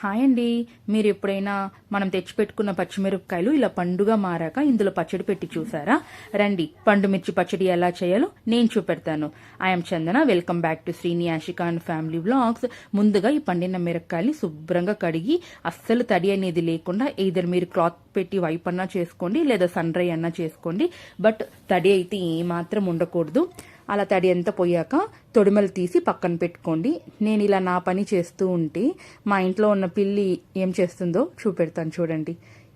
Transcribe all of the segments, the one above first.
Hi అండి. మీరు ఎప్పుడైనా మనం తెచ్చిపెట్టుకున్న పచ్చిమిరపకాయలు ఇలా పండుగ మారాక ఇందులో పచ్చడి పెట్టి చూసారా? రండి పండు మిర్చి పచ్చడి ఎలా చేయాలో నేను చూపెడతాను. I'm Chandana welcome back to Srini Yashika and family blogs ముందుగా ఈ పండిన మిరపకాయల్ని శుభ్రంగా కడిగి అస్సలు తడి అనేది లేకుండా ఇద్దరు మీరు క్లాత్ పెట్టి వైప్ అన్నా చేసుకోండి లేదా సన్ డ్రై అన్నా చేసుకోండి. బట్ తడి అయితే ఏమాత్రం ఉండకూడదు. అలా తడి అంతా పోయాక తొడిమలు తీసి పక్కన పెట్టుకోండి. నేను ఇలా నా పని చేస్తూ ఉంటే మా ఇంట్లో ఉన్న పిల్లి ఏం చేస్తుందో చూపెడతాను చూడండి.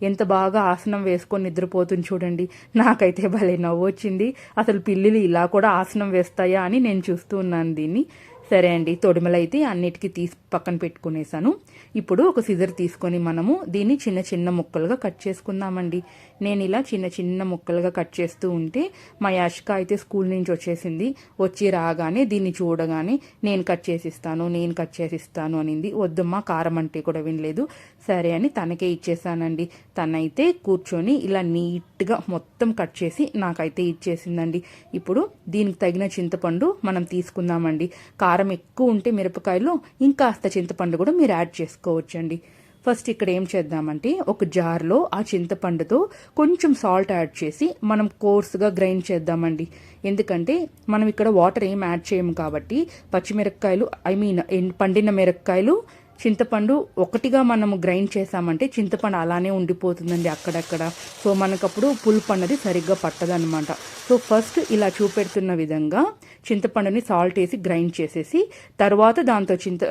ఎంత బాగా ఆసనం వేసుకొని నిద్రపోతుంది చూడండి. నాకైతే భలే నవ్వు వచ్చింది అసలు పిల్లిలు ఇలా కూడా ఆసనం వేస్తాయా అని నేను చూస్తూ ఉన్నాను దీన్ని. సరే అండి. తొడిమలైతే అన్నిటికీ తీసి పక్కన పెట్టుకునేసాను. ఇప్పుడు ఒక సిజర్ తీసుకొని మనము దీన్ని చిన్న చిన్న ముక్కలుగా కట్ చేసుకుందామండి. నేను ఇలా చిన్న చిన్న ముక్కలుగా కట్ చేస్తూ ఉంటే మా యాషిక అయితే స్కూల్ నుంచి వచ్చేసింది. వచ్చి రాగానే దీన్ని చూడగానే నేను కట్ చేసిస్తాను నేను కట్ చేసిస్తాను అనింది. వద్దమ్మా కారం అంటే కూడా వినలేదు. సరే అని తనకే ఇచ్చేసానండి. తనైతే కూర్చొని ఇలా నీట్గా మొత్తం కట్ చేసి నాకైతే ఇచ్చేసిందండి. ఇప్పుడు దీనికి తగిన చింతపండు మనం తీసుకుందామండి. కారం ఎక్కువ ఉంటే మిరపకాయలు ఇంకాస్త చింతపండు కూడా మీరు యాడ్ చేసుకోవచ్చండి. ఫస్ట్ ఇక్కడ ఏం చేద్దామంటే ఒక జార్లో ఆ చింతపండుతో కొంచెం సాల్ట్ యాడ్ చేసి మనం కోర్స్గా గ్రైండ్ చేద్దామండి. ఎందుకంటే మనం ఇక్కడ వాటర్ ఏం యాడ్ చేయము కాబట్టి పచ్చిమిరపకాయలు ఐ మీన్ పండిన మిరపకాయలు చింతపండు ఒకటిగా మనము గ్రైండ్ చేసామంటే చింతపండు అలానే ఉండిపోతుందండి అక్కడక్కడ. సో మనకప్పుడు పులుపు అన్నది సరిగ్గా పట్టదనమాట సో ఫస్ట్ ఇలా చూపెడుతున్న విధంగా చింతపండుని సాల్ట్ వేసి గ్రైండ్ చేసేసి తర్వాత దాంతో చింత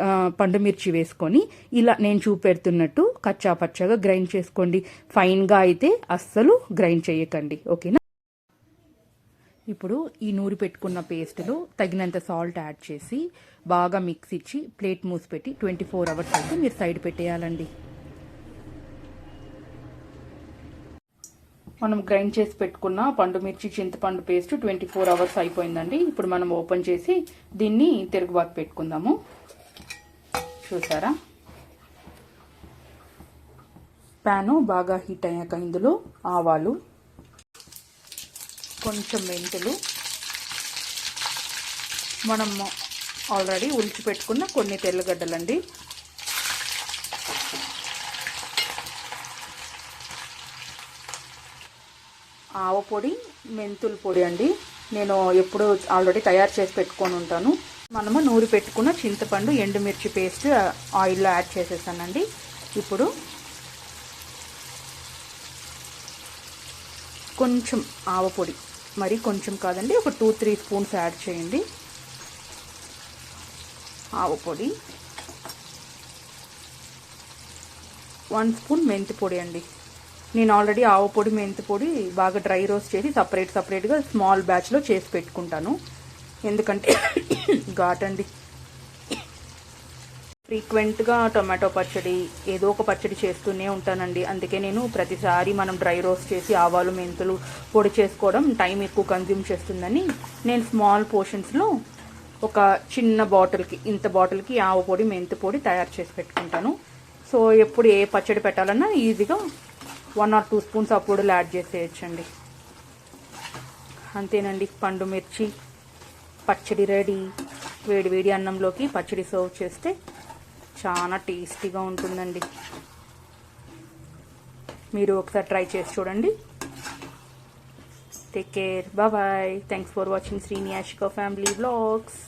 పండు మిర్చి వేసుకొని ఇలా నేను చూపెడుతున్నట్టు కచ్చా పచ్చగా గ్రైండ్ చేసుకోండి. ఫైన్గా అయితే అస్సలు గ్రైండ్ చేయకండి. ఓకేనా? ఇప్పుడు ఈ నూరి పెట్టుకున్న పేస్ట్లో తగినంత సాల్ట్ యాడ్ చేసి బాగా మిక్స్ ఇచ్చి ప్లేట్ మూసి పెట్టి ట్వంటీ ఫోర్ అవర్స్ అయితే మీరు సైడ్ పెట్టేయాలండి. మనం గ్రైండ్ చేసి పెట్టుకున్న పండు మిర్చి చింతపండు పేస్ట్ ట్వంటీ ఫోర్ అవర్స్ అయిపోయిందండి. ఇప్పుడు మనం ఓపెన్ చేసి దీన్ని తిరుగుబాటు పెట్టుకుందాము. చూసారా? ప్యాను బాగా హీట్ అయ్యాక ఇందులో ఆవాలు కొంచెం మెంతులు. మనం ఆల్రెడీ ఉలిచి పెట్టుకున్న కొన్ని తెల్లగడ్డలండి. అండి ఆవపొడి మెంతుల పొడి అండి. నేను ఎప్పుడు ఆల్రెడీ తయారు చేసి పెట్టుకొని ఉంటాను. మనము నూరి పెట్టుకున్న చింతపండు ఎండుమిర్చి పేస్ట్ ఆయిల్లో యాడ్ చేసేసానండి. ఇప్పుడు కొంచెం ఆవపొడి మరి కొంచెం కాదండి ఒక టూ త్రీ స్పూన్స్ యాడ్ చేయండి. ఆవు పొడి. వన్ స్పూన్ మెంతి పొడి అండి. నేను ఆల్రెడీ ఆవు పొడి మెంతి పొడి బాగా డ్రై రోస్ట్ చేసి సపరేట్ సపరేట్గా స్మాల్ బ్యాచ్లో చేసి పెట్టుకుంటాను. ఎందుకంటే ఘాట్ అండి ఫ్రీక్వెంట్గా టొమాటో పచ్చడి ఏదో ఒక పచ్చడి చేస్తూనే ఉంటానండి. అందుకే నేను ప్రతిసారి మనం డ్రై రోస్ట్ చేసి ఆవాలు మెంతులు పొడి చేసుకోవడం టైం ఎక్కువ కన్జ్యూమ్ చేస్తుందని నేను స్మాల్ పోర్షన్స్లో ఒక చిన్న బాటిల్కి ఇంత బాటిల్కి ఆవ పొడి మెంతి పొడి తయారు చేసి పెట్టుకుంటాను. సో ఎప్పుడు ఏ పచ్చడి పెట్టాలన్నా ఈజీగా వన్ ఆర్ టూ స్పూన్స్ ఆ పొడులు యాడ్ చేసేయచ్చండి. అంతేనండి. పండు మిర్చి పచ్చడి రెడీ. వేడి వేడి అన్నంలోకి పచ్చడి సర్వ్ చేస్తే చాలా టేస్టీగా ఉంటుందండి. మీరు ఒకసారి ట్రై చేసి చూడండి. Take care bye thanks for watching Sriniyashika family blogs